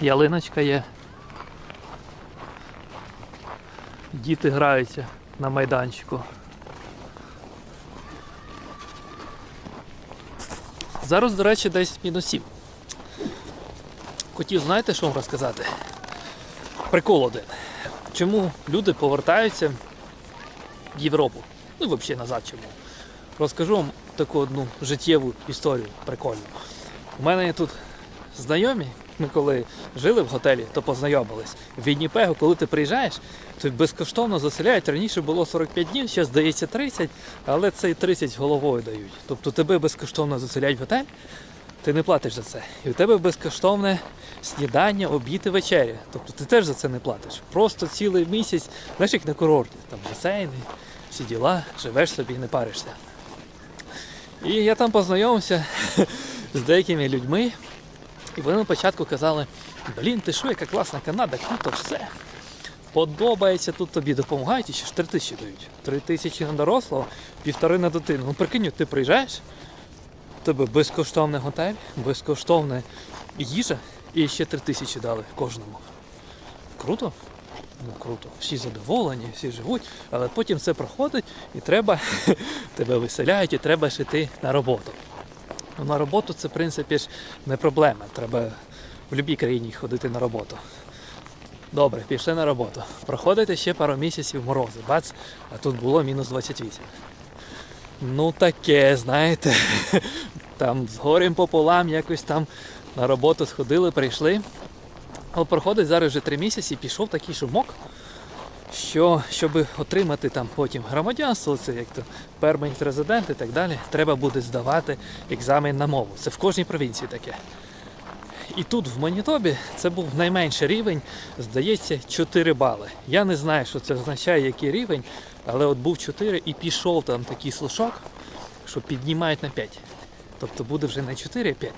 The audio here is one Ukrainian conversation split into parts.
ялиночка є. Діти граються на майданчику. Зараз, до речі, десь мінус 7. Хотів, знаєте, що вам розказати? Прикол один. Чому люди повертаються в Європу? Ну і взагалі назад чому. Розкажу вам таку одну життєву історію прикольну. У мене є тут знайомі, ми коли жили в готелі, то познайомились. В Вінніпегу, коли ти приїжджаєш, то безкоштовно заселяють. Раніше було 45 днів, зараз здається 30, але це і 30 головою дають. Тобто тебе безкоштовно заселяють в готель, ти не платиш за це. І у тебе безкоштовне снідання, обід і вечеря. Тобто ти теж за це не платиш. Просто цілий місяць, знаєш, як на курорті, там басейни, всі діла, живеш собі не паришся. І я там познайомився з деякими людьми, і вони на початку казали: блін, ти що, яка класна Канада, круто, все. Подобається, тут тобі допомагають, і ще ж 3 тисячі дають. 3 тисячі на дорослого, півтори на дитину. Ну прикинь, ти приїжджаєш, тебе безкоштовний готель, безкоштовна їжа і ще 3 тисячі дали кожному. Круто? Ну круто. Всі задоволені, всі живуть, але потім це проходить і треба, тебе виселяють, і треба ж йти на роботу. Ну, на роботу це, в принципі, ж не проблема. Треба в будь-якій країні ходити на роботу. Добре, пішли на роботу. Проходите ще пару місяців морози. Бац, а тут було мінус 28. Ну таке, знаєте. Там з горем пополам якось там на роботу сходили, прийшли. Але проходить зараз вже три місяці, пішов такий шумок, що щоб отримати там потім громадянство, це як то перманент резидент і так далі, треба буде здавати екзамен на мову. Це в кожній провінції таке. І тут в Манітобі це був найменший рівень, здається, 4 бали. Я не знаю, що це означає, який рівень, але от був 4 і пішов там такий слушок, що піднімають на 5. Тобто буде вже не 4, а 5.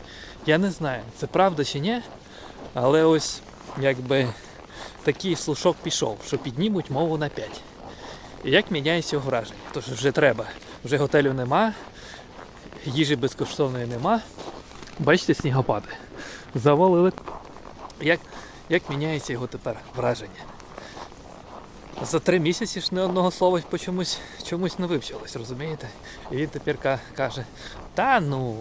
Я не знаю, це правда чи ні, але ось якби такий слушок пішов, що піднімуть мову на 5. І як міняється його враження? Тож вже треба. Вже готелю нема, їжі безкоштовної нема. Бачите, снігопади. Завалили. Як, як міняється його тепер враження? За три місяці ж не одного слова чомусь, чомусь не вивчилось, розумієте? І він тепер каже, та ну,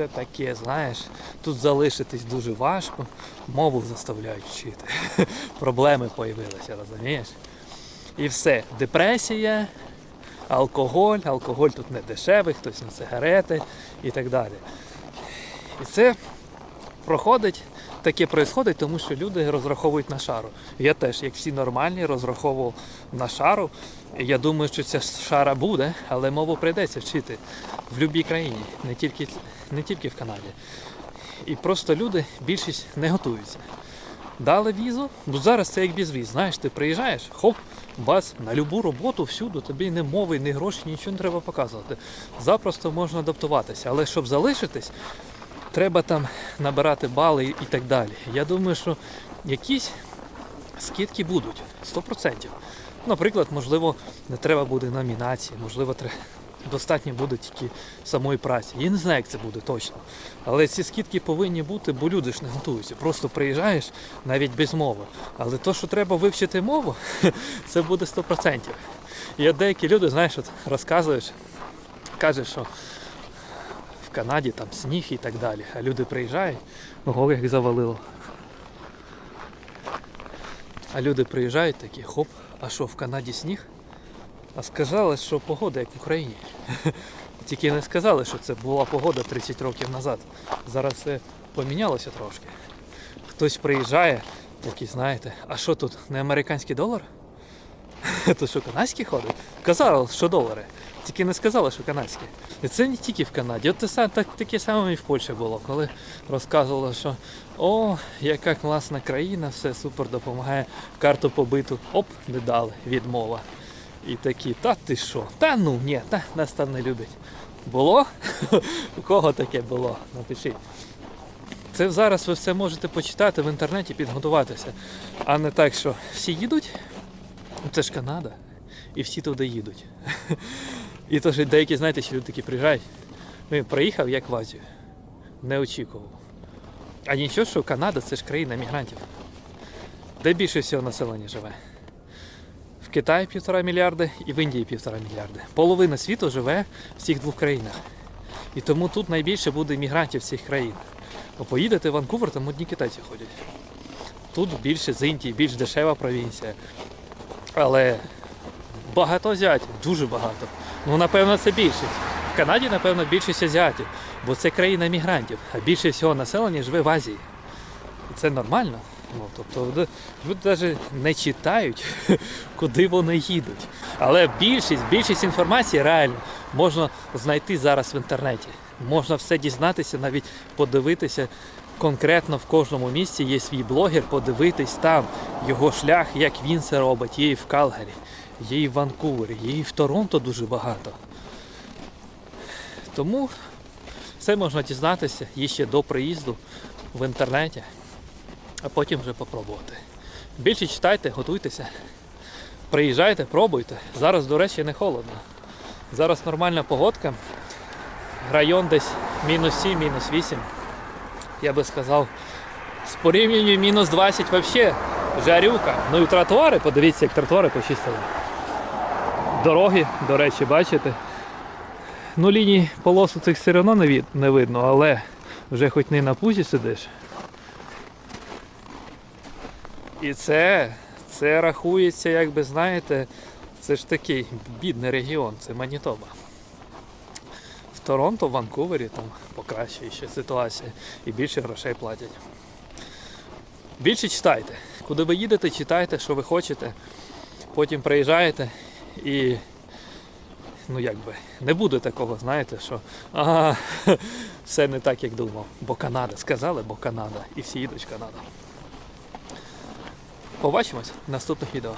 це таке, знаєш, тут залишитись дуже важко, мову заставляють вчити. Проблеми появилися, розумієш? І все. Депресія, алкоголь, алкоголь тут не дешевий, хтось на сигарети і так далі. І це проходить, таке происходить, тому що люди розраховують на шару. Я теж, як всі нормальні, розраховував на шару. Я думаю, що ця шара буде, але мову прийдеться вчити в будь-якій країні, не тільки, не тільки в Канаді. І просто люди, більшість не готуються. Дали візу, ну зараз це як безвіз. Знаєш, ти приїжджаєш, хоп, бац, на любу роботу всюди, тобі не мови, ні гроші, нічого не треба показувати. Запросто можна адаптуватися. Але щоб залишитись, треба там набирати бали і так далі. Я думаю, що якісь скидки будуть 100%. Наприклад, можливо, не треба буде номінації, можливо, достатньо буде тільки самої праці. Я не знаю, як це буде точно. Але ці скидки повинні бути, бо люди ж не готуються. Просто приїжджаєш навіть без мови. Але то, що треба вивчити мову, це буде 100%. І от деякі люди, знаєш, от розказують, кажуть, що в Канаді там сніг і так далі. А люди приїжджають, ого, як завалило. А люди приїжджають такі, хоп, а що в Канаді сніг? А сказали, що погода як в Україні. Тільки не сказали, що це була погода 30 років назад. Зараз це помінялося трошки. Хтось приїжджає, такий, знаєте, а що тут, не американський долар? То що канадські ходить? Казали, що долари. Тільки не сказали, що канадські. І це не тільки в Канаді. От са- так, таке саме і в Польщі було, коли розказували, що о, яка класна країна, все супер допомагає. Карту побиту, оп, не дали, відмова. І такі, та ти що? Та ну ні, та нас там не любять. Було? У кого таке було? Напишіть. Це зараз ви все можете почитати в інтернеті, підготуватися. А не так, що всі їдуть, це ж Канада, і всі туди їдуть. І то ж деякі, знаєте, ще люди такі приїжджають. Ну, приїхав як в Азію. Не очікував. А нічого, що Канада це ж країна мігрантів. Де більше всього населення живе? В Китаї півтора мільярди і в Індії півтора мільярди. Половина світу живе в цих двох країнах. І тому тут найбільше буде мігрантів цих країн. Бо поїдете в Ванкувер, там одні китайці ходять. Тут більше з Індії, більш дешева провінція. Але багато азіатів, дуже багато. Ну, напевно, це більшість. В Канаді, напевно, більшість азіатів, бо це країна мігрантів, а більше всього населення живе в Азії. Це нормально. Ну, тобто люди навіть не читають, куди вони їдуть. Але більшість, більшість інформації реально можна знайти зараз в інтернеті. Можна все дізнатися, навіть подивитися конкретно в кожному місці є свій блогер, подивитись там його шлях, як він це робить. Є і в Калгарі, є і в Ванкувері, є і в Торонто дуже багато. Тому все можна дізнатися і ще до приїзду в інтернеті, а потім вже попробувати. Більше читайте, готуйтеся, приїжджайте, пробуйте. Зараз, до речі, не холодно. Зараз нормальна погодка. Район десь мінус 7, мінус 8. Я би сказав, з порівнянням мінус 20 взагалі жарюка. Ну і тротуари, подивіться, як тротуари почистили. Дороги, до речі, бачите. Ну, ліній полосу цих все одно не, від, не видно, але вже хоч не на пузі сидиш. І це, це рахується, як би знаєте, це ж такий бідний регіон, це Манітоба. Торонто, в Ванкувері там покращує ще ситуація і більше грошей платять. Більше читайте. Куди ви їдете, читайте, що ви хочете. Потім приїжджаєте і ну якби не буде такого, знаєте, що ага, все не так, як думав. Бо Канада. Сказали, бо Канада. І всі їдуть в Канаду. Побачимось в наступних відео.